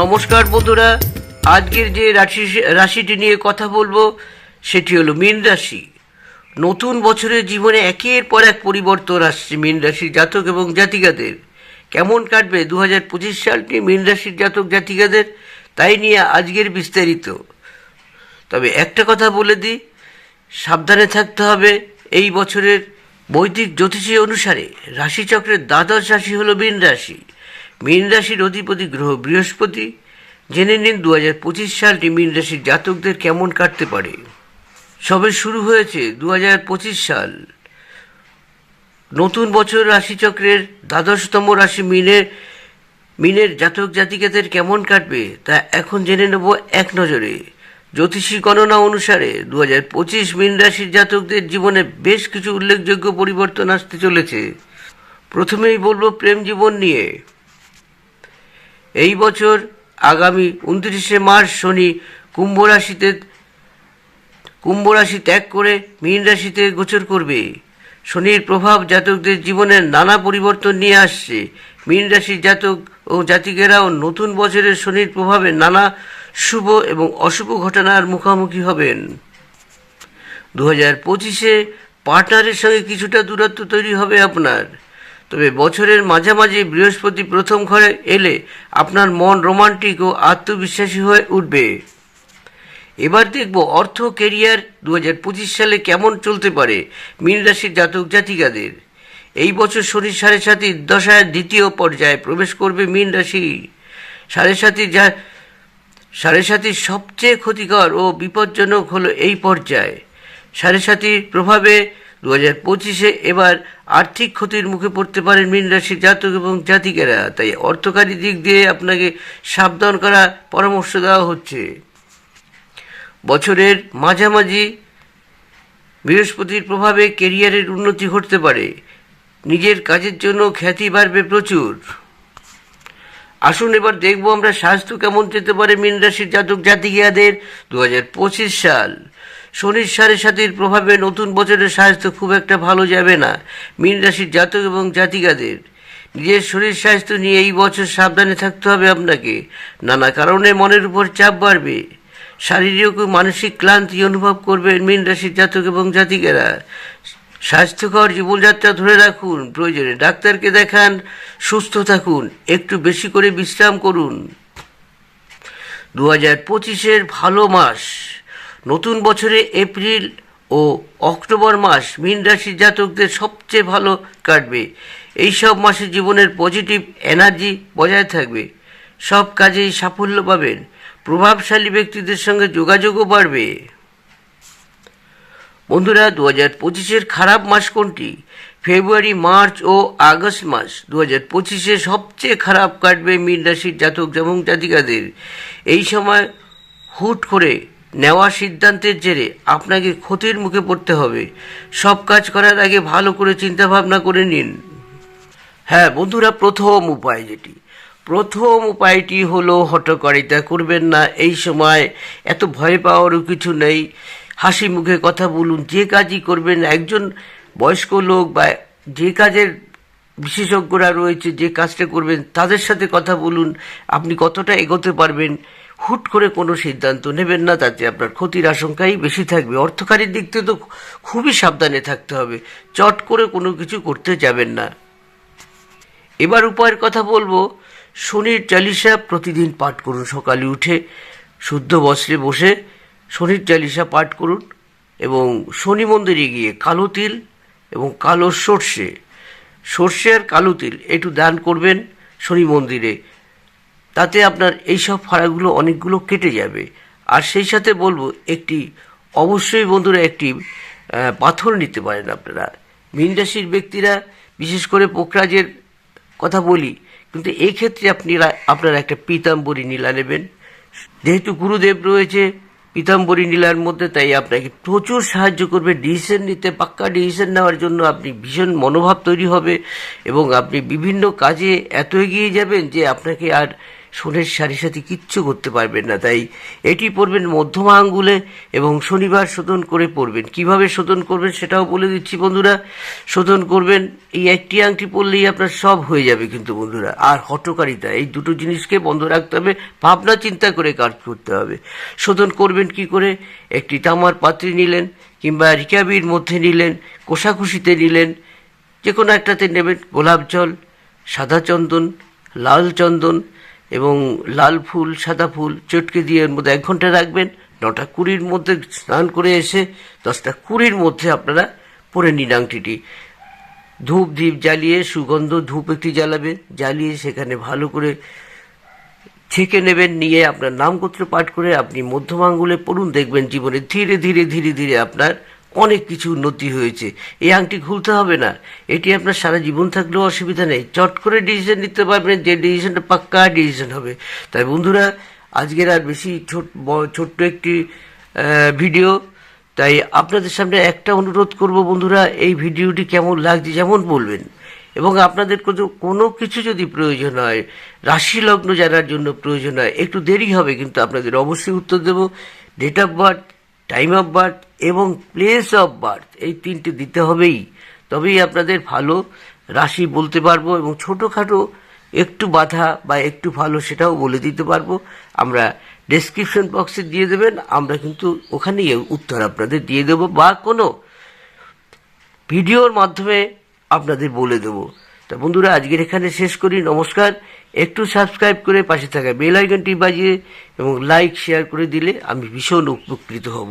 নমস্কার বন্ধুরা। আজকের যে রাশি, রাশিটি নিয়ে কথা বলব, সেটি হলো মীন রাশি। নতুন বছরের জীবনে একের পর এক পরিবর্তন আসছে মীন রাশির জাতক এবং জাতিকাদের। কেমন কাটবে দু হাজার পঁচিশ সালটি মীন রাশির জাতক, জাতিকাদের, তাই নিয়ে আজকের বিস্তারিত। তবে একটা কথা বলে দিই, সাবধানে থাকতে হবে এই বছরের বৈদিক জ্যোতিষী অনুসারে রাশিচক্রের দ্বাদশ রাশি হলো মীন রাশি। মীন রাশির অধিপতি গ্রহ বৃহস্পতি। জেনে নিন দু হাজার পঁচিশ সালটি মীন রাশির জাতকদের কেমন কাটতে পারে। সবে শুরু হয়েছে দু হাজার পঁচিশ সাল। নতুন বছর রাশিচক্রের দ্বাদশতম রাশি মিনের মিনের জাতক জাতিকাদের কেমন কাটবে তা এখন জেনে নেব এক নজরে। জ্যোতিষী গণনা অনুসারে দু হাজার পঁচিশ মিন রাশির জাতকদের জীবনে বেশ কিছু উল্লেখযোগ্য পরিবর্তন আসতে চলেছে। প্রথমেই বলব প্রেম জীবন নিয়ে। এই বছর আগামী উনত্রিশে মার্চ শনি কুম্ভ রাশিতে, কুম্ভ রাশি ত্যাগ করে মীন রাশিতে গোচর করবে। শনির প্রভাব জাতকদের জীবনের নানা পরিবর্তন নিয়ে আসছে। মীন রাশির জাতক ও জাতিকেরাও নতুন বছরের শনির প্রভাবে নানা শুভ এবং অশুভ ঘটনার মুখোমুখি হবেন। দু হাজার পঁচিশে পার্টনারের সঙ্গে কিছুটা দূরত্ব তৈরি হবে আপনার। তবে বছরের মাঝামাঝি বৃহস্পতি প্রথম ঘরে এলে আপনার মন রোমান্টিক ও আত্মবিশ্বাসী হয়ে উঠবে। এবার দেখব অর্থ কেরিয়ার দু হাজার পঁচিশ সালে কেমন চলতে পারে মীন রাশির জাতক জাতিকাদের। এই বছর শনির সাড়ে সাতির দশায় দ্বিতীয় পর্যায়ে প্রবেশ করবে মীন রাশি। সাড়ে সাতির যা সাড়ে সাতির সবচেয়ে ক্ষতিকর ও বিপজ্জনক হলো এই পর্যায়ে। সাড়ে সাতির প্রভাবে দু হাজার পঁচিশে এবার আর্থিক ক্ষতির মুখে পড়তে পারেন মীন রাশির জাতক এবং জাতিকেরা। তাই অর্থকারী দিক দিয়ে আপনাকে সাবধান করা পরামর্শ দেওয়া হচ্ছে। বছরের মাঝামাঝি বৃহস্পতির প্রভাবে কেরিয়ারের উন্নতি ঘটতে পারে। নিজের কাজের জন্য খ্যাতি বাড়বে প্রচুর। আসুন এবার দেখব আমরা স্বাস্থ্য কেমন যেতে পারে মীন রাশির জাতক জাতিকাদের দু হাজার পঁচিশ সাল। শনির সাড়ে সাতির প্রভাবে নতুন বছরের স্বাস্থ্য খুব একটা ভালো যাবে না। মীন রাশির জাতক এবং জাতিকাদের। নিজের শরীর স্বাস্থ্য নিয়ে এই বছর সাবধানে থাকতে হবে আপনাকে। নানা কারণে মনের উপর চাপ বাড়বে। শারীরিক ও মানসিক ক্লান্তি অনুভব করবেন মীন রাশির জাতক এবং জাতিকেরা। স্বাস্থ্যকর জীবনযাত্রা ধরে রাখুন। প্রয়োজনে ডাক্তারকে দেখান। সুস্থ থাকুন। একটু বেশি করে বিশ্রাম করুন। দু হাজার পঁচিশের ভালো মাস। নতুন বছরে এপ্রিল ও অক্টোবর মাস মীন রাশির জাতকদের সবচেয়ে ভালো কাটবে। এই সব মাসে জীবনের পজিটিভ এনার্জি বজায় থাকবে। সব কাজেই সাফল্য পাবেন। প্রভাবশালী ব্যক্তিদের সঙ্গে যোগাযোগও বাড়বে। বন্ধুরা দু হাজার পঁচিশের খারাপ মাস কোনটি? ফেব্রুয়ারি, মার্চ ও আগস্ট মাস দু হাজার পঁচিশে সবচেয়ে খারাপ কাটবে মীন রাশির জাতক এবং জাতিকাদের। এই সময় হুট করে নেওয়া সিদ্ধান্তের জেরে আপনাকে ক্ষতির মুখে পড়তে হবে। সব কাজ করার আগে ভালো করে চিন্তা ভাবনা করে নিন। হ্যাঁ বন্ধুরা, প্রথম উপায় যেটি। প্রথম উপায়টি হলো হটকারিতা করবেন না। এই সময় এত ভয় পাওয়ারও কিছু নেই। হাসি মুখে কথা বলুন। যে কাজই করবেন, একজন বয়স্ক লোক বা যে কাজের বিশেষজ্ঞরা রয়েছে, যে কাজটা করবেন, তাদের সাথে কথা বলুন। আপনি কতটা এগোতে পারবেন? হুট করে কোনো সিদ্ধান্ত নেবেন না, তাতে আপনার ক্ষতির আশঙ্কাই বেশি থাকবে। অর্থকারীর দিক থেকে তো খুবই সাবধানে থাকতে হবে। চট করে কোনো কিছু করতে যাবেন না। এবার উপায়ের কথা বলব। শনির চালিসা প্রতিদিন পাঠ করুন সকালে উঠে, শুদ্ধ বস্ত্রে বসে শনির চালিসা পাঠ করুন এবং শনি মন্দিরে গিয়ে কালো তিল এবং কালো সর্ষে সর্ষে আর কালো তিল একটু দান করবেন শনি মন্দিরে। তাতে আপনার এইসব ফাড়াগুলো অনেকগুলো কেটে যাবে। আর সেই সাথে বলব, একটি, অবশ্যই বন্ধুরা একটি পাথর নিতে পারেন আপনারা। মীন রাশির ব্যক্তিরা, বিশেষ করে পোখরাজের কথা বলি, কিন্তু এই ক্ষেত্রে আপনি আপনারা একটা পীতাম্বরী নীলা নেবেন। যেহেতু গুরুদেব রয়েছে, পীতাম্বরী নীলার মধ্যে, তাই আপনাকে প্রচুর সাহায্য করবে। ডিসিশন নিতে, পাক্কা ডিসিশন নেওয়ার জন্য আপনি ভীষণ মনোভাব তৈরি হবে এবং আপনি বিভিন্ন কাজে এত এগিয়ে যাবেন যে আপনাকে আর সোনের সারি সাথে কিচ্ছু করতে পারবেন না, তাই এটি পরবেন মধ্যমা আঙ্গুলে এবং শনিবার শোধন করে পরবেন কীভাবে শোধন করবেন সেটাও বলে দিচ্ছি বন্ধুরা। শোধন করবেন, এই একটি আংটি পরলেই আপনার সব হয়ে যাবে কিন্তু বন্ধুরা। আর হটকারিতা এই দুটো জিনিসকে বন্ধ রাখতে হবে, ভাবনা চিন্তা করে কাজ করতে হবে। শোধন করবেন কি করে? একটি তামার পাত্রে নিলেন কিংবা রিকাবির মধ্যে নিলেন, কোষাকুষিতে নিলেন যে কোনো একটাতে নেবেন। গোলাপ জল, সাদা চন্দন, লাল চন্দন এবং লাল ফুল, সাদা ফুল চটকে দিয়ে এর মধ্যে এক ঘণ্টা রাখবেন। নটা কুড়ির মধ্যে স্নান করে এসে দশটা কুড়ির মধ্যে আপনারা পরে নিন আংটিটি। ধূপ ধীপ জ্বালিয়ে, সুগন্ধ, ধূপ একটি জ্বালাবেন। জ্বালিয়ে সেখানে ভালো করে ছেঁকে নেবেন, নিয়ে আপনার নামগোত্র পাঠ করে আপনি মধ্যম আঙ্গুলে পড়ুন, দেখবেন জীবনে ধীরে ধীরে ধীরে ধীরে আপনার অনেক কিছু উন্নতি হয়েছে। এই আংটি খুলতে হবে না। এটি আপনার সারা জীবন থাকলেও অসুবিধা নেই। চট করে ডিসিশন নিতে পারবেন যে ডিসিশনটা পাক্কা ডিসিশন হবে। তাই বন্ধুরা, আজকের আর বেশি ছোট ছোট্ট একটি ভিডিও তাই আপনাদের সামনে একটা অনুরোধ করব বন্ধুরা, এই ভিডিওটি কেমন লাগছে যেমন বলবেন। এবং আপনাদের কোনো কিছু যদি প্রয়োজন হয় রাশি লগ্ন জানার জন্য প্রয়োজন হয়, একটু দেরি হবে, কিন্তু আপনাদের অবশ্যই উত্তর দেব। Date of birth time of birth এবং প্লেস অফ বার্থ এই তিনটে দিতে হবেই। তবেই আপনাদের ভালো রাশি বলতে পারব এবং ছোটোখাটো একটু বাধা বা একটু ভালো সেটাও বলে দিতে পারব। আমরা ডেসক্রিপশন বক্সে দিয়ে দেবেন, আমরা কিন্তু ওখানেই উত্তর আপনাদের দিয়ে দেবো বা কোনো ভিডিওর মাধ্যমে আপনাদের বলে দেব। তা বন্ধুরা, আজকের এখানে শেষ করি, নমস্কার। একটু সাবস্ক্রাইব করে পাশে থাকা বেল আইকনটি বাজিয়ে এবং লাইক শেয়ার করে দিলে আমি ভীষণ উপকৃত হব।